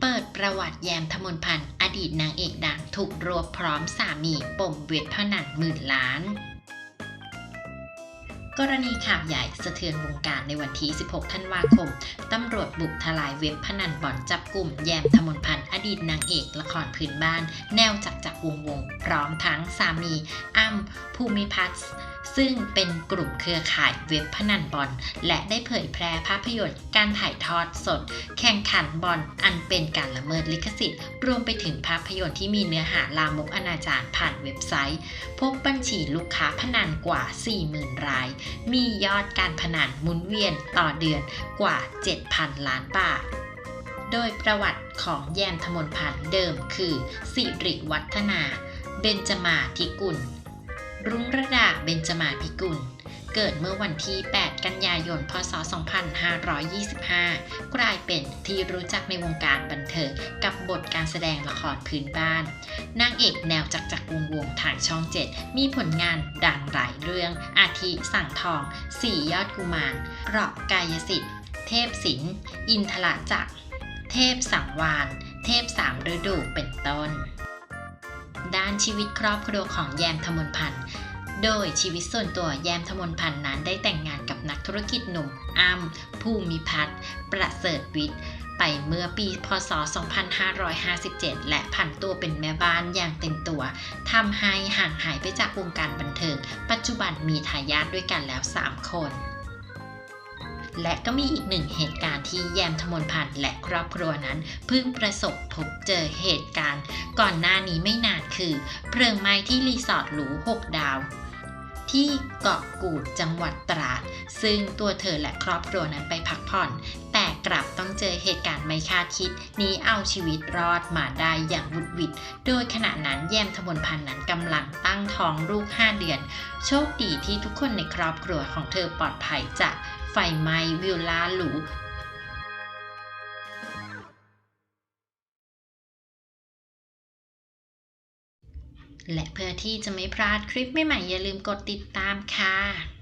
เปิดประวัติแยมธมนพันธ์อดีตนางเอกดังถูกรวบพร้อมสามีปมเวทพนันหมื่นล้าน กรณีข่าวใหญ่สะเทือนวงการในวันที่ 16 ธันวาคม ตำรวจบุกทลายเว็บพนันบ่อนจับกลุ่มแยมธมนพันธ์อดีตนางเอกละครพื้นบ้าน แนวจักจักวงวง พร้อมทั้งสามีอ้ำภูมิพัฒน์ ซึ่งเป็นกลุ่มเครือข่ายเว็บพนันบอล และได้เผยแพร่ภาพยนตร์ การถ่ายทอดสด แข่งขันบอลอันเป็นการละเมิดลิขสิทธิ์ รวมไปถึงภาพยนตร์ที่มีเนื้อหาลามกอนาจารผ่านเว็บไซต์ พบบัญชีลูกค้าพนันกว่า 40,000 ราย มียอดการพนันหมุนเวียนต่อเดือนกว่า 7,000 ล้านบาทโดยประวัติของแยมธมนพันธ์เดิมคือ สิริวัฒนา เบญจมาธิกุล รุ่งระดาเบญจมาภิกุล เกิดเมื่อวันที่ 8 กันยายน พศ 2525 กลายเป็นที่รู้จักในวงการบันเทิงกับบทการแสดงละครพื้นบ้าน นางเอกแนวจักรจักวงวงทางช่อง 7 มีผลงานดังหลายเรื่อง อาทิสั่งทอง สี่ยอดกุมารเกราะกายสิทธิ์ เทพศิลป์อินทราจักร เทพสังวาน เทพสามฤดู เป็นต้นานชีวิตครอบครัวของแยมธมนพันธ์ โดยชีวิตส่วนตัวแยมธมนพันธ์นั้นได้แต่งงานกับนักธุรกิจหนุ่มอ้ำภูมิพัฒน์ประเสริฐวิทย์ไปเมื่อปีพศ 2557 และผันตัวเป็นแม่บ้านอย่างเต็มตัว ทำให้ห่างหายไปจากวงการบันเทิง ปัจจุบันมีทายาทด้วยกันแล้ว 3 คน และก็มีอีกหนึ่งเหตุการณ์ที่แยมธมนพันธ์และครอบครัวนั้นเพิ่งประสบพบเจอเหตุการณ์ ก่อนหน้านี้ไม่นานคือ เพลิงไหม้ที่รีสอร์ทหรู6ดาว ที่เกาะกูดจังหวัดตราด ซึ่งตัวเธอและครอบครัวนั้นไปพักผ่อน แต่กลับต้องเจอเหตุการณ์ไม่คาดคิด นี้เอาชีวิตรอดมาได้อย่างวุดวิดโดยขณะนั้นแยมธมนพันธ์นั้นกำลังตั้งท้องลูก 5 เดือน โชคดีที่ทุกคนในครอบครัวของเธอปลอดภัยจาก ไฟไหม้วิลล่าหรูและเพื่อที่จะไม่พลาดคลิปใหม่ๆอย่าลืมกดติดตามค่ะ